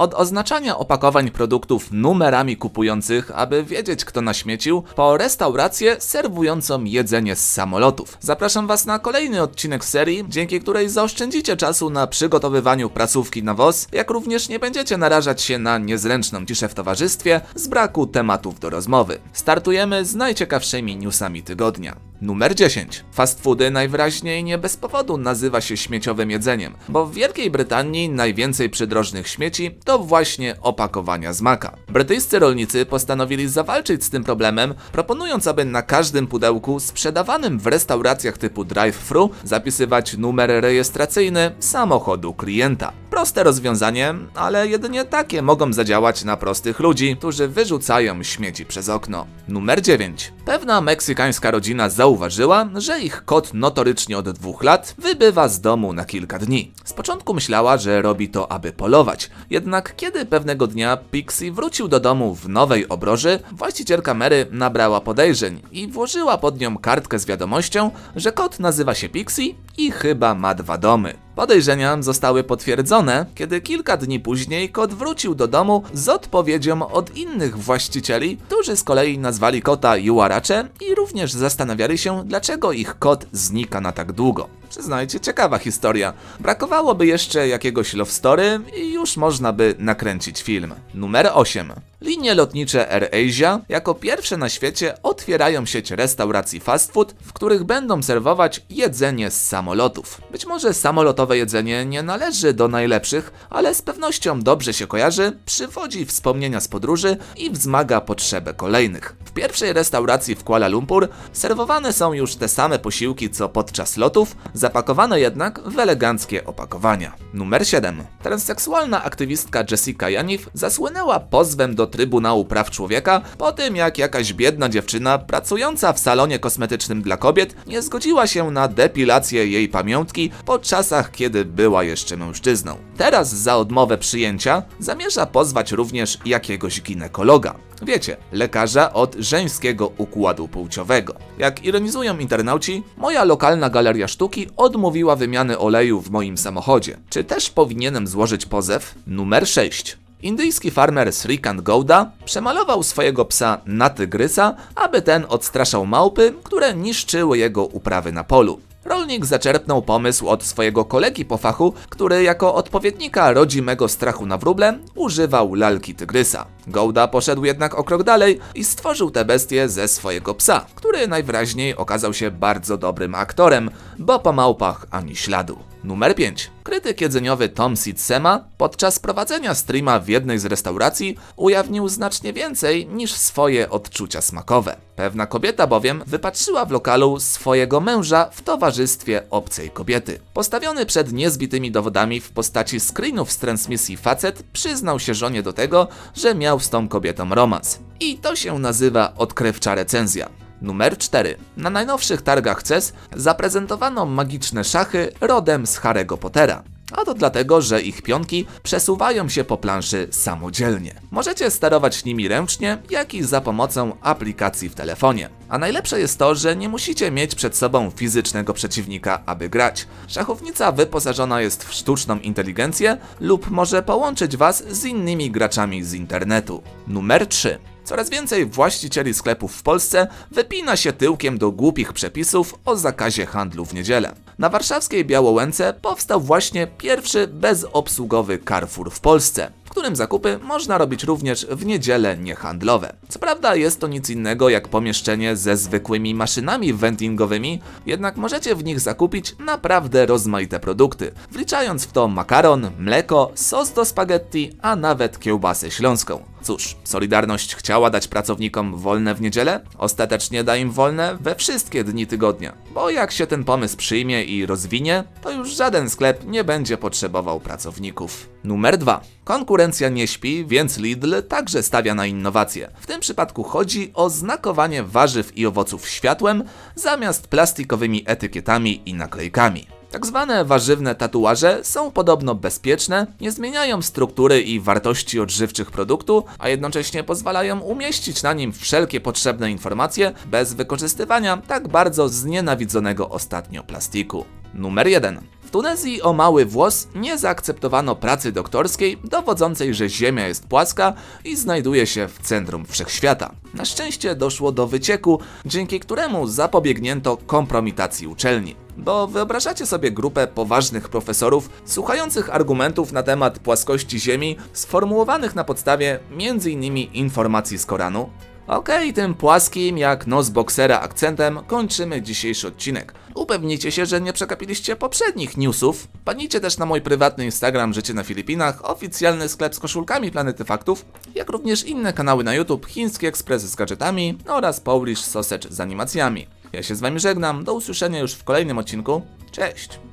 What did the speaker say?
Od oznaczania opakowań produktów numerami kupujących, aby wiedzieć kto naśmiecił, po restaurację serwującą jedzenie z samolotów. Zapraszam Was na kolejny odcinek serii, dzięki której zaoszczędzicie czasu na przygotowywaniu prasówki na WOS, jak również nie będziecie narażać się na niezręczną ciszę w towarzystwie z braku tematów do rozmowy. Startujemy z najciekawszymi newsami tygodnia. Numer 10. Fast foody najwyraźniej nie bez powodu nazywa się śmieciowym jedzeniem, bo w Wielkiej Brytanii najwięcej przydrożnych śmieci to właśnie opakowania z maka. Brytyjscy rolnicy postanowili zawalczyć z tym problemem, proponując, aby na każdym pudełku sprzedawanym w restauracjach typu drive-thru zapisywać numer rejestracyjny samochodu klienta. Proste rozwiązanie, ale jedynie takie mogą zadziałać na prostych ludzi, którzy wyrzucają śmieci przez okno. Numer 9. Pewna meksykańska rodzina zauważyła, że ich kot notorycznie od dwóch lat wybywa z domu na kilka dni. Z początku myślała, że robi to, aby polować. Jednak kiedy pewnego dnia Pixie wrócił do domu w nowej obroży, właścicielka Mary nabrała podejrzeń i włożyła pod nią kartkę z wiadomością, że kot nazywa się Pixie i chyba ma dwa domy. Podejrzenia zostały potwierdzone, kiedy kilka dni później kot wrócił do domu z odpowiedzią od innych właścicieli, którzy z kolei nazwali kota Juaracze i również zastanawiali się, dlaczego ich kot znika na tak długo. Przyznajcie, ciekawa historia. Brakowałoby jeszcze jakiegoś love story i już można by nakręcić film. Numer 8. Linie lotnicze AirAsia jako pierwsze na świecie otwierają sieć restauracji fast food, w których będą serwować jedzenie z samolotów. Być może samolotowe jedzenie nie należy do najlepszych, ale z pewnością dobrze się kojarzy, przywodzi wspomnienia z podróży i wzmaga potrzebę kolejnych. W pierwszej restauracji w Kuala Lumpur serwowane są już te same posiłki co podczas lotów, zapakowane jednak w eleganckie opakowania. Numer 7. Transseksualna aktywistka Jessica Janif zasłynęła pozwem do Trybunału Praw Człowieka po tym, jak jakaś biedna dziewczyna pracująca w salonie kosmetycznym dla kobiet nie zgodziła się na depilację jej pamiątki po czasach, kiedy była jeszcze mężczyzną. Teraz za odmowę przyjęcia zamierza pozwać również jakiegoś ginekologa. Wiecie, lekarza od żeńskiego układu płciowego. Jak ironizują internauci, moja lokalna galeria sztuki odmówiła wymiany oleju w moim samochodzie. Czy też powinienem złożyć pozew? Numer 6. Indyjski farmer Srikant Gouda przemalował swojego psa na tygrysa, aby ten odstraszał małpy, które niszczyły jego uprawy na polu. Rolnik zaczerpnął pomysł od swojego kolegi po fachu, który jako odpowiednika rodzimego strachu na wróble używał lalki tygrysa. Gouda poszedł jednak o krok dalej i stworzył tę bestię ze swojego psa, który najwyraźniej okazał się bardzo dobrym aktorem, bo po małpach ani śladu. Numer 5. Krytyk jedzeniowy Tom Sitsema podczas prowadzenia streama w jednej z restauracji ujawnił znacznie więcej niż swoje odczucia smakowe. Pewna kobieta bowiem wypatrzyła w lokalu swojego męża w towarzystwie obcej kobiety. Postawiony przed niezbitymi dowodami w postaci screenów z transmisji facet przyznał się żonie do tego, że miał z tą kobietą romans. I to się nazywa odkrywcza recenzja. Numer 4. Na najnowszych targach CES zaprezentowano magiczne szachy rodem z Harry'ego Pottera. A to dlatego, że ich pionki przesuwają się po planszy samodzielnie. Możecie sterować nimi ręcznie, jak i za pomocą aplikacji w telefonie. A najlepsze jest to, że nie musicie mieć przed sobą fizycznego przeciwnika, aby grać. Szachownica wyposażona jest w sztuczną inteligencję lub może połączyć Was z innymi graczami z internetu. Numer 3. Coraz więcej właścicieli sklepów w Polsce wypina się tyłkiem do głupich przepisów o zakazie handlu w niedzielę. Na warszawskiej Białołęce powstał właśnie pierwszy bezobsługowy Carrefour w Polsce w którym zakupy można robić również w niedziele niehandlowe. Co prawda jest to nic innego jak pomieszczenie ze zwykłymi maszynami vendingowymi, jednak możecie w nich zakupić naprawdę rozmaite produkty, wliczając w to makaron, mleko, sos do spaghetti, a nawet kiełbasę śląską. Cóż, Solidarność chciała dać pracownikom wolne w niedzielę? Ostatecznie da im wolne we wszystkie dni tygodnia. Bo jak się ten pomysł przyjmie i rozwinie, to już żaden sklep nie będzie potrzebował pracowników. Numer 2. Konkurencja nie śpi, więc Lidl także stawia na innowacje. W tym przypadku chodzi o znakowanie warzyw i owoców światłem zamiast plastikowymi etykietami i naklejkami. Tak zwane warzywne tatuaże są podobno bezpieczne, nie zmieniają struktury i wartości odżywczych produktu, a jednocześnie pozwalają umieścić na nim wszelkie potrzebne informacje bez wykorzystywania tak bardzo znienawidzonego ostatnio plastiku. Numer 1. W Tunezji o mały włos nie zaakceptowano pracy doktorskiej dowodzącej, że Ziemia jest płaska i znajduje się w centrum wszechświata. Na szczęście doszło do wycieku, dzięki któremu zapobiegnięto kompromitacji uczelni. Bo wyobrażacie sobie grupę poważnych profesorów słuchających argumentów na temat płaskości Ziemi sformułowanych na podstawie m.in. informacji z Koranu? Okej, tym płaskim jak nos boksera akcentem kończymy dzisiejszy odcinek. Upewnijcie się, że nie przekapiliście poprzednich newsów. Panicie też na mój prywatny Instagram Życie na Filipinach, oficjalny sklep z koszulkami Planety Faktów, jak również inne kanały na YouTube, Chiński Ekspres z gadżetami oraz Polish Sausage z animacjami. Ja się z wami żegnam, do usłyszenia już w kolejnym odcinku. Cześć!